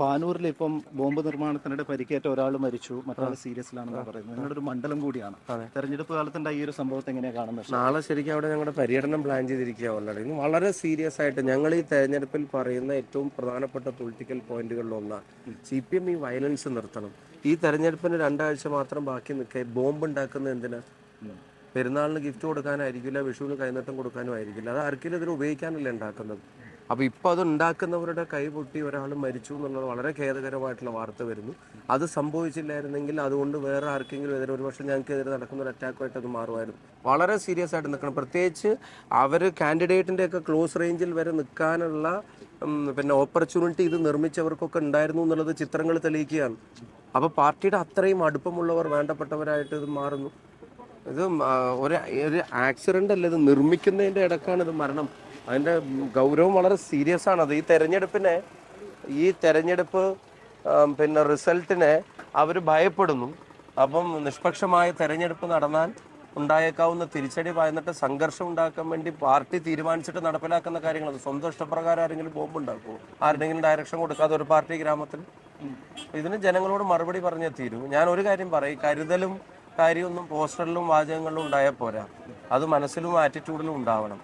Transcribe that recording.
പാനൂരിൽ ഇപ്പം ബോംബ് നിർമ്മാണത്തിനിടെ പരിക്കേറ്റ ഒരാൾ മരിച്ചു. മറ്റൊരാൾ സീരിയസിലാണെന്ന് പറയുന്നത്. നിങ്ങളുടെ ഒരു മണ്ഡലം കൂടിയാണ്. തെരഞ്ഞെടുപ്പ് കാലത്തിന്റെ ഈ ഒരു സംഭവത്തെ എങ്ങനെയാണ് കാണുന്നത് നാളെ ശരിക്കും അവിടെ ഞങ്ങളുടെ പര്യടനം പ്ലാൻ ചെയ്തിരിക്കുക ഓൾറെഡി വളരെ സീരിയസ് ആയിട്ട് ഞങ്ങൾ ഈ തെരഞ്ഞെടുപ്പിൽ പറയുന്ന ഏറ്റവും പ്രധാനപ്പെട്ട പൊളിറ്റിക്കൽ പോയിന്റുകളിലൊന്ന് സി പി എം ഈ വയലൻസ് നിർത്തണം. ഈ തെരഞ്ഞെടുപ്പിന് രണ്ടാഴ്ച മാത്രം ബാക്കി നിൽക്കുക ബോംബ് ഉണ്ടാക്കുന്നത് എന്തിനാ പെരുന്നാളിന് ഗിഫ്റ്റ് കൊടുക്കാനായിരിക്കില്ല വിഷുവിന് കൈനീട്ടം കൊടുക്കാനും ആയിരിക്കില്ല. അത് ആർക്കെങ്കിലും ഇതിന് ഉപയോഗിക്കാനല്ലേ ഉണ്ടാക്കുന്നത്? അപ്പൊ ഇപ്പൊ അത് ഉണ്ടാക്കുന്നവരുടെ കൈ പൊട്ടി ഒരാൾ മരിച്ചു എന്നുള്ളത് വളരെ ഖേദകരമായിട്ടുള്ള വാർത്ത വരുന്നു. അത് സംഭവിച്ചില്ലായിരുന്നെങ്കിൽ അതുകൊണ്ട് വേറെ ആർക്കെങ്കിലും എതിരെ ഒരു പക്ഷേ ഞങ്ങൾക്കെതിരെ നടക്കുന്ന ഒരു അറ്റാക്കുമായിട്ട് അത് മാറുമായിരുന്നു. വളരെ സീരിയസ് ആയിട്ട് നിൽക്കണം. പ്രത്യേകിച്ച് അവർ കാൻഡിഡേറ്റിന്റെ ഒക്കെ ക്ലോസ് റേഞ്ചിൽ വരെ നിൽക്കാനുള്ള പിന്നെ ഓപ്പർച്യൂണിറ്റി ഇത് നിർമ്മിച്ചവർക്കൊക്കെ ഉണ്ടായിരുന്നു എന്നുള്ളത് ചിത്രങ്ങൾ തെളിയിക്കുകയാണ്. അപ്പൊ പാർട്ടിയുടെ അത്രയും അടുപ്പമുള്ളവർ വേണ്ടപ്പെട്ടവരായിട്ട് ഇത് മാറുന്നു. ഇത് ഒരു ഒരു ആക്സിഡന്റ് അല്ല ഇത് നിർമ്മിക്കുന്നതിന്റെ ഇടക്കാണ് ഇത് മരണം. അതിന്റെ ഗൗരവം വളരെ സീരിയസ് ആണ്. ഈ തെരഞ്ഞെടുപ്പിനെ ഈ തെരഞ്ഞെടുപ്പ് പിന്നെ റിസൾട്ടിനെ അവർ ഭയപ്പെടുന്നു. അപ്പം നിഷ്പക്ഷമായ തെരഞ്ഞെടുപ്പ് നടന്നാൽ ഉണ്ടായേക്കാവുന്ന തിരിച്ചടി ഭയന്നിട്ട് സംഘർഷം ഉണ്ടാക്കാൻ വേണ്ടി പാർട്ടി തീരുമാനിച്ചിട്ട് നടപ്പിലാക്കുന്ന കാര്യങ്ങൾ സ്വന്തം ഇഷ്ടപ്രകാരം ആരെങ്കിലും ബോംബ് ഉണ്ടാക്കുമോ ആരുടെങ്കിലും ഡയറക്ഷൻ കൊടുക്കാതെ ഒരു പാർട്ടി ഗ്രാമത്തിൽ? ഇതിന് ജനങ്ങളോട് മറുപടി പറഞ്ഞേ തീരൂ. ഞാൻ ഒരു കാര്യം പറയും കരുതലും കാര്യമൊന്നും പോസ്റ്ററിലും വാചകങ്ങളിലും ഉണ്ടായാൽ പോരാ. അത് മനസ്സിലും ആറ്റിറ്റ്യൂഡിലും ഉണ്ടാവണം.